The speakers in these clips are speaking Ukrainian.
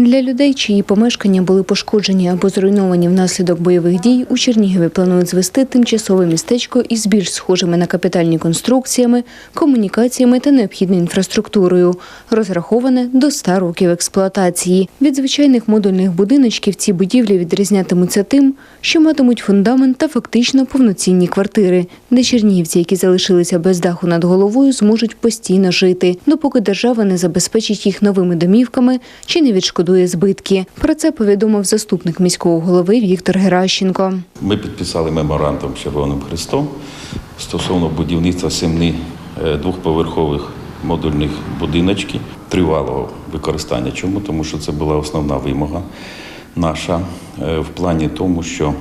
Для людей, чиї помешкання були пошкоджені або зруйновані внаслідок бойових дій, у Чернігові планують звести тимчасове містечко із більш схожими на капітальні конструкціями, комунікаціями та необхідною інфраструктурою, розраховане до 100 років експлуатації. Від звичайних модульних будиночків ці будівлі відрізнятимуться тим, що матимуть фундамент та фактично повноцінні квартири, де чернігівці, які залишилися без даху над головою, зможуть постійно жити, допоки держава не забезпечить їх новими домівками чи не відшкодує збитки. Про це повідомив заступник міського голови Віктор Геращенко. Ми підписали меморандум з Червоним Христом стосовно будівництва семи е, двохповерхових модульних будиночків тривалого використання. Чому? Тому що це була основна вимога наша е, в плані тому, що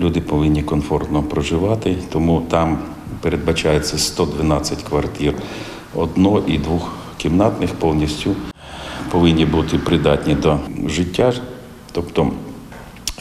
люди повинні комфортно проживати, тому там передбачається 112 квартир одно- і двохкімнатних повністю повинні бути придатні до життя, тобто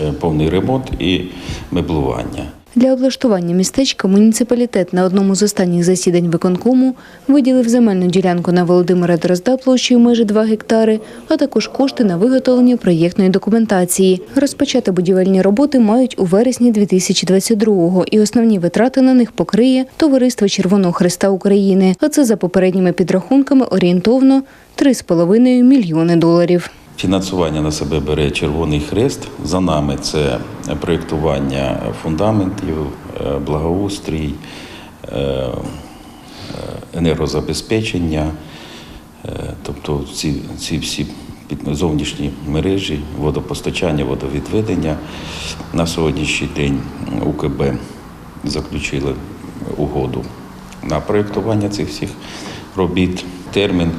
е, повний ремонт і меблування. Для облаштування містечка муніципалітет на одному з останніх засідань виконкому виділив земельну ділянку на Володимира Дрозда площею майже 2 гектари, а також кошти на виготовлення проєктної документації. Розпочати будівельні роботи мають у вересні 2022-го, і основні витрати на них покриє Товариство Червоного Христа України. А це за попередніми підрахунками орієнтовно 3,5 мільйони доларів. Фінансування на себе бере Червоний Хрест. За нами це проєктування фундаментів, е, благоустрій, е, е, енергозабезпечення, тобто ці, ці всі зовнішні мережі, водопостачання, водовідведення. На сьогоднішній день УКБ заключили угоду на проєктування цих всіх робіт. Термін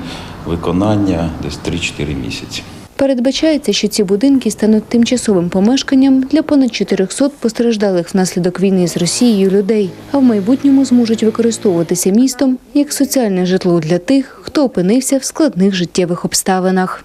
виконання десь 3-4 місяці. Передбачається, що ці будинки стануть тимчасовим помешканням для понад 400 постраждалих внаслідок війни з Росією людей, а в майбутньому зможуть використовуватися містом як соціальне житло для тих, хто опинився в складних життєвих обставинах.